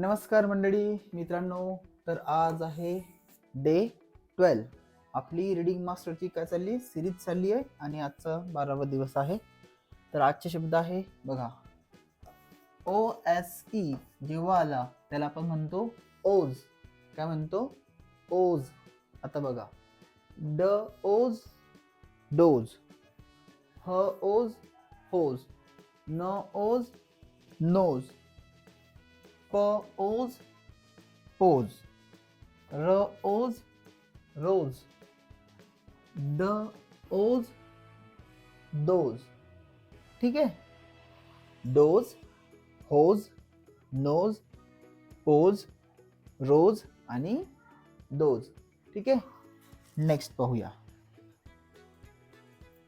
नमस्कार मंडळी मित्रांनो तर आज आहे डे ट्वेल्व आपली रिडिंग मास्टरची काय चालली? सिरीज चालली आहे आणि आजचा बारावा दिवस आहे. तर आजचे शब्द आहे बघा. ओ एस ई जेव्हा आला त्याला आपण म्हणतो ओज काय म्हणतो? ओज आता बघा. ड ओज डोज ह ओज होज न ओज नोज प ओज पोज र ओज रोज द ओज दोज ठीक आहे? Dose hose nose pose rose आणि दोज ठीक आहे? नेक्स्ट पाहूया.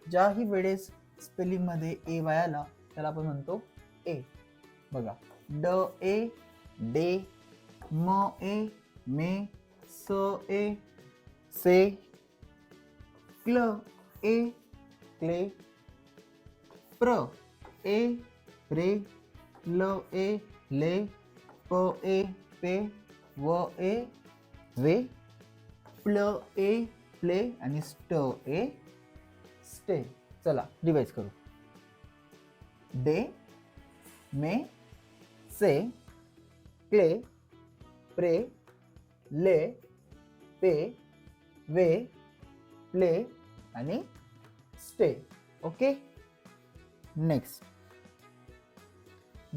ज्याही वेळेस स्पेलिंगमध्ये ए वायाला त्याला आपण म्हणतो ए बघा. ड ए डे म ए मे स ए से क्ल ए क्ले प्र ए रे ल ए ले प ए पे व ए वे प्ल ए प्ले आणि स्ट ए स्टे. चला रिवाइज करू. Day may say clay pray lay pay way play आणि स्टे ओके नेक्स्ट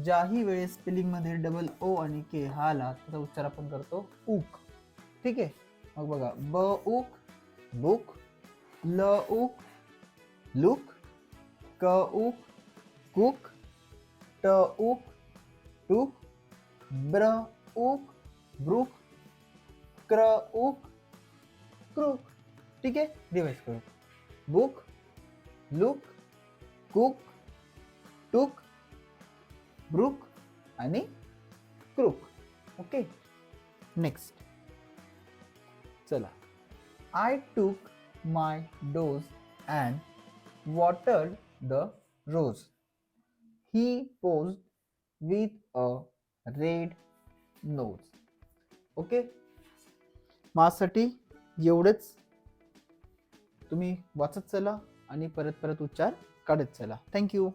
ज्याही वेळेस स्पेलिंगमध्ये डबल ओ आणि के हा आला त्याचा उच्चार आपण करतो उक ठीक आहे? मग बघा ब उक बुक ल उक लुक क उक कुक ट उक टूक ब्र उक ब्रुक क्र उक क्रुक ठीक आहे? रिवाइज करू. Book look cook took brook आणि क्रुक ओके नेक्स्ट चला. I took my dose and water the rose he pose with a red nose. Okay? माझ्यासाठी एवढेच. तुम्ही वाचत चला आणि परत परत उच्चार काढत चला. थँक्यू.